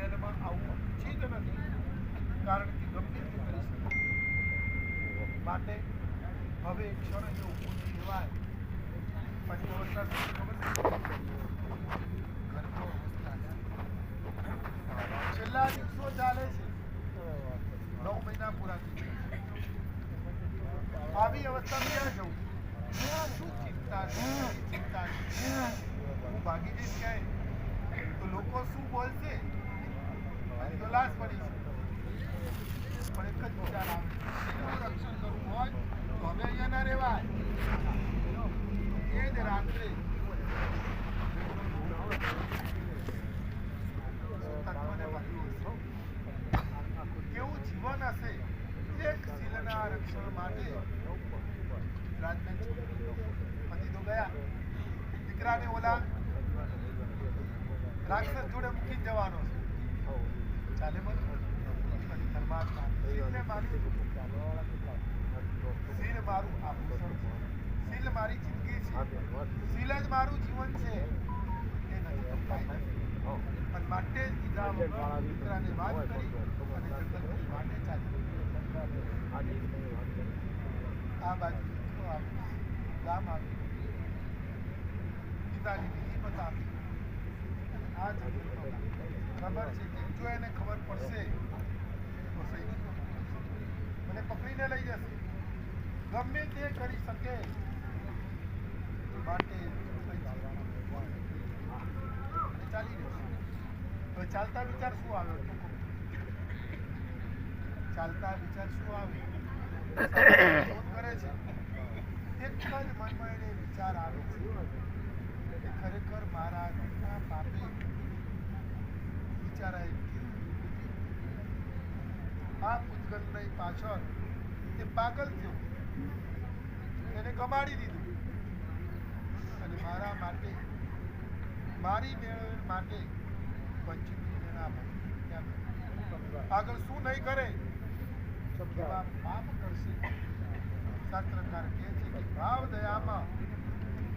મહેલમાં ઈચ્છી જ નથી, કારણ કે ગમે તે કરી શકે માટે હવે એક ક્ષણ જો ઊભું નહીં રહેવાય પછી વરસાદ છેલ્લા દિવસો ચાલે છે. નવ મહિના પૂરા થઈ ગયા. આવી અવસ્થામાં ક્યાં જવું શું ચિંતા ચિંતા હું ભાગી જઈશ ક્યાંય? તો લોકો શું બોલશે? તો પડી છે. પણ એક જ વિચાર આવે. રક્ષણ કરવું હોય તો હવે અહીંયા ના રહેવાય. એ જ રાત્રે. કેવું જીવન હશે? એક શીલના રક્ષણ માટે છોડી પતિ તો ગયા. દીકરાને ઓલા રાક્ષસ જોડે મૂકી જવાનો છે. શીલને મારી આભૂષણ છે શીલ મારી જિંદગી છે સીલ જ મારું જીવન છે એ નથી પણ માટે જ કીધા વગર દીકરાને વાત કરી અને જંગલની વાટે ચાલી આ બાજુ ગામ આવ્યું પિતાની વિધિમત આપી આ જંગલમાં ખબર છે કે જો એને ખબર પડશે. મને પકડીને લઈ જશે. ગમે તે કરી શકે. માટે ચાલી રહેશે હવે ચાલતા વિચાર શું આવે. ચાલતા વિચાર શું આવે? કરે છે. એક જ મનમાં એને વિચાર આવે છે કે ખરેખર મારા નહીં પાછળ એ પાગલ થયો. એને ગમાડી દીધું. અને મારા માટે, મારી મેળવણ માટે પંચમી ના કેમ? આગળ શું નહીં કરે? એવા પાપ કરશે. શાસ્ત્રકાર કહે છે કે ભાવ દયામાં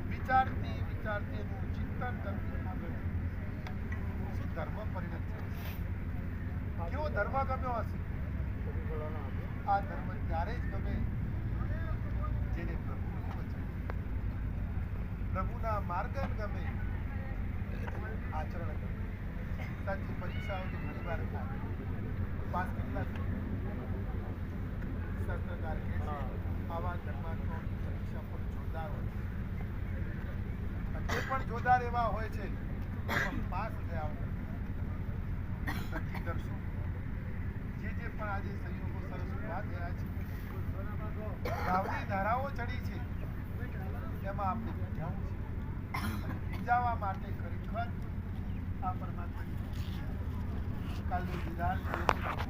વિચારતી વિચારતી એનું ચિંતન કરતી આગળ ધર્મ પરિણત થયો? કેવો ધર્મ ગમ્યો હશે? આ ધર્મ ત્યારે જ ગમે જેને પ્રભુનું વચન પ્રભુના માર્ગન ગમે આચરણ ગમે. સાચી પરીક્ષાઓ તો ઘણી વાર થાય. પાસ કેટલા શાસ્ત્રકાર કહે છે આવા ધર્માત્માઓની પરીક્ષા પણ જોરદાર હોય છે. પણ જોરદાર એવા હોય છે પાસ થયા હોય. નક્કી કરશું જે જે પણ આજે સરસ છે ભાવની ધારાઓ ચડી છે. તેમાં આપણે ભીંજાવું છે. અને માટે ખરેખર આ પરમાત્માની કાલનું વિધાન